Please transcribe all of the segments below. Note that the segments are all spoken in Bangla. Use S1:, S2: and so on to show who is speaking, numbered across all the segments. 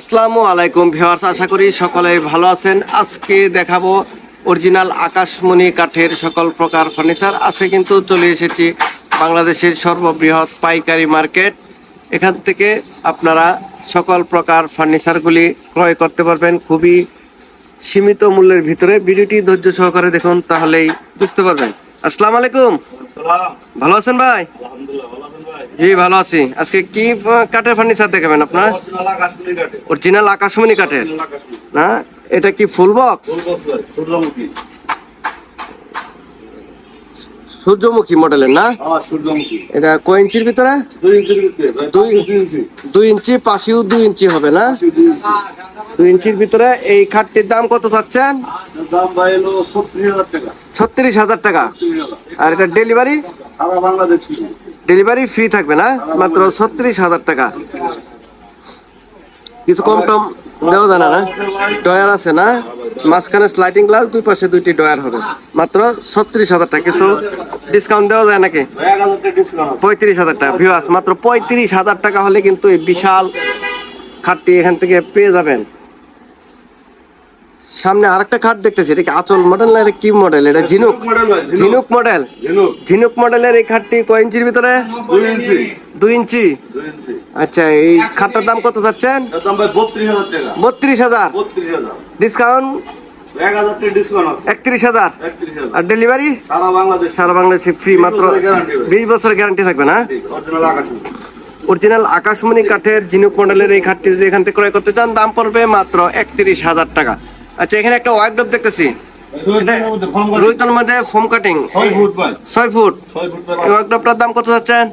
S1: আসসালামু আলাইকুম ভিউয়ার্স আশা করি সকলেই ভালো আছেন। আজকে দেখাবো অরিজিনাল আকাশমণি কাঠের সকল প্রকার ফার্নিচার। আছে কিন্তু চলে এসেছি বাংলাদেশের সর্ববৃহৎ পাইকারি মার্কেট। এখান থেকে আপনারা সকল প্রকার ফার্নিচারগুলি ক্রয় করতে পারবেন খুবই সীমিত মূল্যের ভিতরে। ভিডিওটি ধৈর্য সহকারে দেখুন তাহলেই বুঝতে পারবেন। আসসালামু আলাইকুম। ভালো আছেন ভাই? জি ভালো আছি। আজকে কি কাঠের ফার্নিচার দেখাবেন আপনার? অরিজিনাল আকাশমণি কাঠের। না? এটা কি ফুল বক্স সূর্যমুখী মডেলের না? এটা কয় ইঞ্চির ভিতরে? দুই ইঞ্চি। পাশেও দুই ইঞ্চি হবে না? দুই ইঞ্চির ভিতরে এই খাটটির দাম কত চাচ্ছেন? ছত্রিশ হাজার টাকা। আর এটা ডেলিভারি ডেলিভারি ফ্রি থাকবে না, মাত্র ছত্রিশ হাজার টাকা। কিছু কম টম দেওয়া যায় না না? ডয়ার আছে না? মাঝখানে স্লাইডিং গ্লাস দুই পাশে দুইটি ডয়ার হবে। মাত্র ছত্রিশ হাজার টাকা। কিছু ডিসকাউন্ট দেওয়া যায় নাকি? পঁয়ত্রিশ হাজার টাকা। ভিউয়ার্স মাত্র পঁয়ত্রিশ হাজার টাকা হলে কিন্তু এই বিশাল খাটটি এখান থেকে পেয়ে যাবেন। সামনে আরেকটা খাট দেখতেছি এটা কি আচল মডেল না এটা কি মডেল এটা ঝিনুক। ঝিনুক মডেল ঝিনুক। মডেলের এই খাটটি কয় ইঞ্চির ভিতরে? দুই ইঞ্চি। আচ্ছা এই খাটটার দাম কত যাচ্ছেন বত্রিশ হাজার ডিসকাউন্ট একত্রিশ হাজার। আর ডেলিভারি সারা বাংলাদেশে। ফ্রি মাত্র বিশ বছর গ্যারান্টি থাকবে না? অরিজিনাল আকাশমণি। কাঠের ঝিনুক মডেলের এই খাটটি যদি এখান থেকে ক্রয় করতে চান দাম পড়বে মাত্র একত্রিশ হাজার টাকা। আচ্ছা এখানে একটা ওয়ার্কডপ দেখতেছি। রুইতল মধ্যে ফোম কাটিং ছয় ফুট এই ওয়ার্কডপটার দাম কত যাচ্ছেন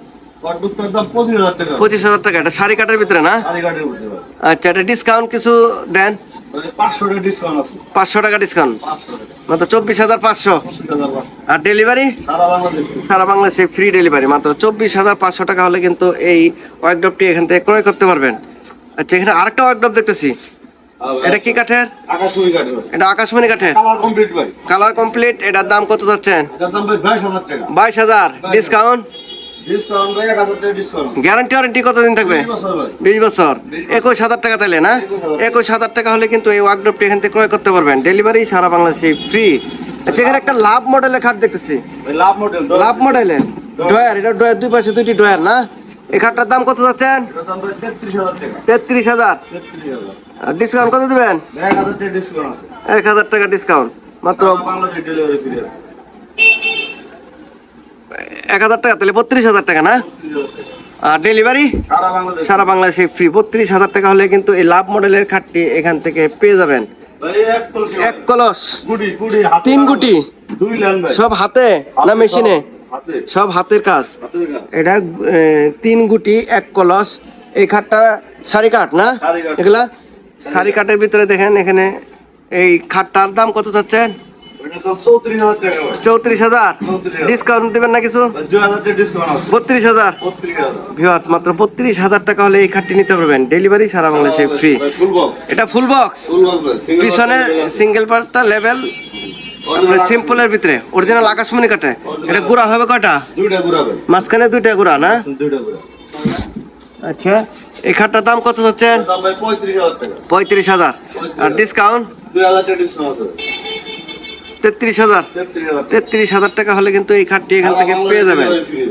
S1: পঁচিশ হাজার টাকা। এটা শাড়ি কাটার ভিতরে না? আচ্ছা এটা ডিসকাউন্ট কিছু দেন? পাঁচশো টাকা ডিসকাউন্ট মাত্র চব্বিশ হাজার পাঁচশো। আর ডেলিভারি সারা বাংলাদেশে ফ্রি ডেলিভারি মাত্র চব্বিশ হাজার পাঁচশো টাকা হলে কিন্তু এই ওয়ার্কডপটি এখান থেকে ক্রয় করতে পারবেন। আচ্ছা এখানে আরেকটা ওয়ার্কডপ দেখতেছি। এটা কি কাঠের?
S2: আকাশমণি কাঠের
S1: এটা আকাশমণি কাঠের?
S2: কালার কমপ্লিট ভাই।
S1: কালার কমপ্লিট এটার দাম কত যাচ্ছেন?
S2: এটার দাম ভাই বাইশ হাজার টাকা।
S1: বাইশ হাজার। ডিসকাউন্ট? গ্যারান্টি ওয়ারেন্টি কতদিন থাকবে?
S2: দুই বছর ভাই।
S1: বিশ বছর। একুশ হাজার টাকা তাইলে না? একুশ হাজার টাকা। হলে কিন্তু এই ওয়ার্কডপটি এখান থেকে ক্রয় করতে পারবেন। ডেলিভারি সারা বাংলাদেশে ফ্রি। আচ্ছা এখানে একটা লাভ মডেলের খাট দেখতেছি।
S2: লাভ মডেল
S1: লাভ মডেলের। ডয়ার এটা ডয়ার দুই পাশে দুইটি ডয়ার না? এই খাটটার দাম কত যাচ্ছেন?
S2: তেত্রিশ হাজার টাকা।
S1: তেত্রিশ হাজার। ডিসকাউন্ট কত দিবেন?
S2: এক হাজার টাকা ডিসকাউন্ট আছে?
S1: এক হাজার টাকা ডিসকাউন্ট মাত্র
S2: সারা ডেলিভারি ফ্রি আছে।
S1: এক হাজার টাকা তাহলে বত্রিশ হাজার টাকা না। আর ডেলিভারি
S2: সারা বাংলাদেশ।
S1: সারা বাংলাদেশে ফ্রি বত্রিশ হাজার টাকা হলে কিন্তু এই লাভ মডেলের খাটটি এখান থেকে পেয়ে যাবেন।
S2: ভাই এক কলসি
S1: এক কলস।
S2: গুটি গুটি হাতে
S1: তিন গুটি।
S2: দুই লাইন ভাই।
S1: সব হাতে না মেশিনে? সব হাতের কাজ। এটা তিন গুটি এক কলস। এই খাটটা সারি কাঠ না? এগুলা সারি কাঠের ভিতরে দেখেন এখানে এই খাটটার দাম কত চাচ্ছেন?
S2: চৌত্রিশ হাজার। টাকা ভাই
S1: চৌত্রিশ হাজার
S2: 34,000
S1: ডিসকাউন্ট দেবেন না কিছু? বত্রিশ হাজার। ভিওয়ার্স মাত্র বত্রিশ হাজার টাকা হলে এই খাটটি নিতে পারবেন। ডেলিভারি সারা বাংলাদেশে ফ্রি এটা ফুল বক্স পিছনে। সিঙ্গেল পার্টটা লেভেল সিম্পলের ভিতরে অরিজিনাল আকাশমণি কাটে এটা গুড়া হবে
S2: ভাই
S1: মাঝখানে দুইটা গুড়া না? আচ্ছা। এই খাটটার দাম কত হচ্ছেন
S2: পঁয়ত্রিশ হাজার
S1: আর ডিসকাউন্ট তেত্রিশ হাজার।
S2: তেত্রিশ হাজার টাকা।
S1: তেত্রিশ হাজার টাকা হলে কিন্তু এই খাটটি এখান থেকে পেয়ে যাবেন।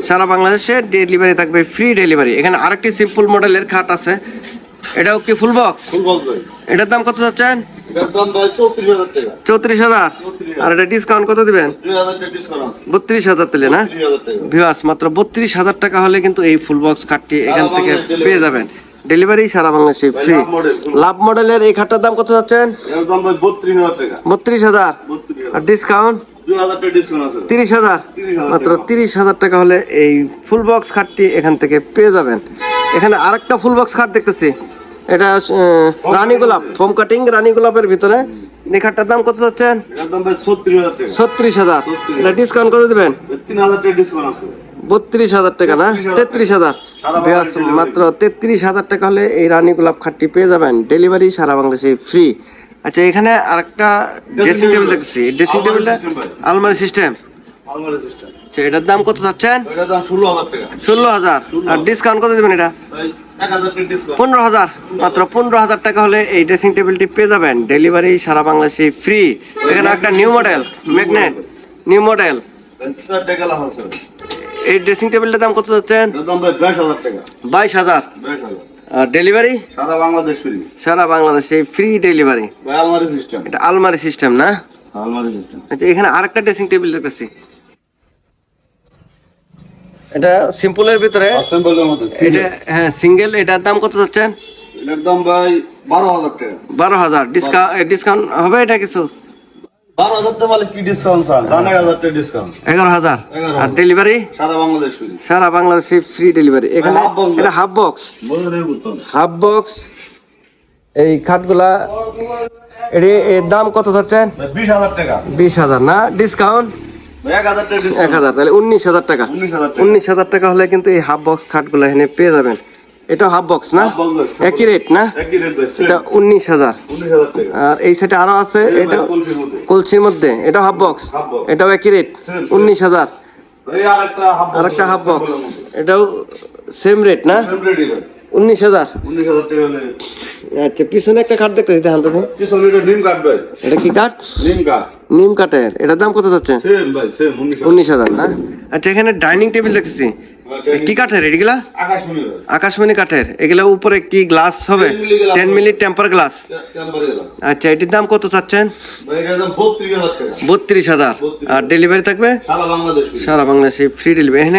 S1: সারা বাংলাদেশে ডেলিভারি থাকবে ফ্রি ডেলিভারি এখানে আরেকটি সিম্পল মডেলের খাট আছে। এটাও কি ফুল বক্স
S2: ফুল বক্স ভাই।
S1: এটার দাম কত যাচ্ছেন
S2: এটার দাম ভাই চৌত্রিশ হাজার টাকা।
S1: চৌত্রিশ হাজার? আর এটা ডিসকাউন্ট কত দিবেন?
S2: দুই হাজার টাকা ডিসকাউন্ট
S1: তেলে না?
S2: ত্রিশ হাজার টাকা।
S1: ভিউয়ার্স মাত্র বত্রিশ হাজার টাকা হলে কিন্তু এই ফুল বক্স খাটটি এখান থেকে পেয়ে যাবেন। ডেলিভারি সারা বাংলাদেশে ফ্রি
S2: লাভ
S1: মডেলের এই খাটটার দাম কত যাচ্ছেন
S2: এটার দাম ভাই বত্রিশ হাজার টাকা।
S1: বত্রিশ হাজার?
S2: বত্রিশ
S1: আর ডিসকাউন্ট তিরিশ হাজার? মাত্র তিরিশ হাজার টাকা হলে এই ফুল বক্স খাটটি এখান থেকে পেয়ে যাবেন। এখানে আরেকটা ফুল বক্স খাট দেখতেছি। এটা রানী গোলাপ ফোম কাটিং রানী গোলাপের ভিতরে। এই খাটটার দাম কত যাচ্ছেন?
S2: এটার ছত্রিশ হাজার টাকা।
S1: ছত্রিশ হাজার।
S2: 36,000
S1: এটা ডিসকাউন্ট কত দেবেন? বত্রিশ হাজার টাকা না? তেত্রিশ হাজার। মাত্র তেত্রিশ হাজার টাকা হলে এই রানী গোলাপ খাটটি পেয়ে যাবেন। ডেলিভারি সারা বাংলাদেশে ফ্রি আচ্ছা এখানে আরেকটা ড্রেসিং টেবিল দেখছি। ড্রেসিং টেবিলটা আলমারি সিস্টেম
S2: আলমারি সিস্টেম
S1: আচ্ছা এটার দাম কত চাচ্ছেন?
S2: ষোলো হাজার
S1: আর ডিসকাউন্ট কত দেবেন এটা? পনেরো হাজার। মাত্র পনেরো হাজার টাকা হলে এই ড্রেসিং টেবিলটি পেয়ে যাবেন। ডেলিভারি সারা বাংলাদেশে ফ্রি এখানে একটা new model magnet new model এই ড্রেসিং টেবিলটার দাম কত চাচ্ছেন?
S2: বাইশ হাজার
S1: আর ডেলিভারি
S2: সারা বাংলাদেশ ফ্রি
S1: সারা বাংলাদেশে ফ্রি ডেলিভারি
S2: আলমারি সিস্টেম
S1: এটা আলমারি সিস্টেম না?
S2: আলমারি সিস্টেম
S1: আচ্ছা এখানে আরেকটা ড্রেসিং টেবিল দেখতেছি। এটা সিম্পলের ভিতরে?
S2: অ্যাসেম্বলের মধ্যে
S1: এটা হ্যাঁ সিঙ্গেল এটার দাম কত চাচ্ছেন
S2: এটার দাম ভাই বারো হাজার টাকা।
S1: বারো হাজার। ডিসকাউন্ট ডিসকাউন্ট হবে এটা কিছু?
S2: বারো হাজার টাকা মানে কি ডিসকাউন্ট স্যার? জান এক হাজার টাকা ডিসকাউন্ট
S1: এগারো হাজার। আর ডেলিভারি
S2: সারা বাংলাদেশ
S1: সারা বাংলাদেশে ফ্রি ডেলিভারি এখানে এটা হাফ বক্স হাফ বক্স এই খাটগুলা এর দাম কত চাচ্ছেন
S2: ভাই বিশ হাজার টাকা।
S1: বিশ হাজার না? ডিসকাউন্ট
S2: এক হাজার
S1: তাহলে উনিশ হাজার টাকা।
S2: উনিশ হাজার টাকা।
S1: হলে কিন্তু এই হাফ বক্স খাটগুলো এখানে পেয়ে যাবেন। এটা হাফ বক্স না? একই রেট না? এটা উনিশ হাজার। আর এই সাইডে আরও আছে এটা
S2: কলসির মধ্যে।
S1: এটা হাফ বক্স এটাও একই রেট। উনিশ হাজার।
S2: আর একটা হাফ
S1: বক্স এটাও সেম রেট না? উনিশ হাজার। আচ্ছা পিছনে একটা কাঠ দেখতে দিতে হানতে
S2: এটা
S1: কি কাঠ?
S2: নিম কাঠ।
S1: নিম কাঠের। এটার দাম কত যাচ্ছে?
S2: উনিশ হাজার।
S1: না? আচ্ছা এখানে ডাইনিং টেবিল দেখতেছি। কি কাঠের এগুলা?
S2: আকাশ
S1: আকাশমণি কাঠের। এগুলা উপরে কি গ্লাস হবে?
S2: 10 milli glass
S1: ten milli temper glass আচ্ছা এটির দাম কত চাচ্ছেন?
S2: বত্রিশ হাজার
S1: আর ডেলিভারি থাকবে?
S2: সারা বাংলাদেশ free।
S1: সারা বাংলাদেশে ফ্রি ডেলিভারি এখানে